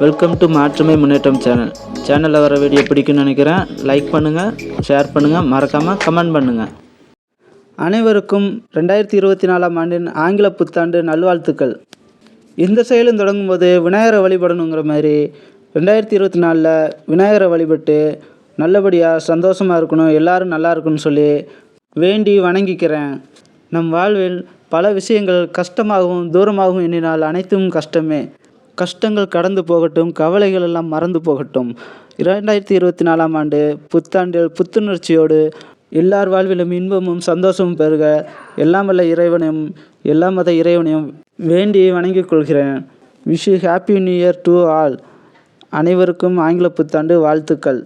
Welcome to மாற்றுமை முன்னேற்றம் channel சேனலில் வர வீடியோ பிடிக்கும்னு நினைக்கிறேன். லைக் பண்ணுங்கள் ஷேர் பண்ணுங்கள் மறக்காமல் கமெண்ட் பண்ணுங்கள் அனைவருக்கும் ரெண்டாயிரத்தி இருபத்தி நாலாம் ஆண்டின் ஆங்கில புத்தாண்டு நல்வாழ்த்துக்கள். இந்த செயலும் தொடங்கும் போது விநாயகரை வழிபடணுங்கிற மாதிரி ரெண்டாயிரத்தி இருபத்தி நாலில் விநாயகரை வழிபட்டு நல்லபடியாக சந்தோஷமாக இருக்கணும் எல்லோரும் நல்லா இருக்கணும்னு சொல்லி வேண்டி வணங்கிக்கிறேன். நம் வாழ்வில் பல விஷயங்கள் கஷ்டமாகவும் தூரமாகவும் எண்ணினால் அனைத்தும் கஷ்டமே. கஷ்டங்கள் கடந்து போகட்டும் கவலைகள் எல்லாம் மறந்து போகட்டும். இரண்டாயிரத்தி இருபத்தி நாலாம் ஆண்டு புத்தாண்டில் புத்துணர்ச்சியோடு எல்லார் வாழ்விலும் இன்பமும் சந்தோஷமும் பெருக எல்லாம் வல்ல இறைவனையும் எல்லா மத இறைவனையும் வேண்டி வணங்கிக் கொள்கிறேன். Wish happy new year to all. அனைவருக்கும் ஆங்கில புத்தாண்டு வாழ்த்துக்கள்.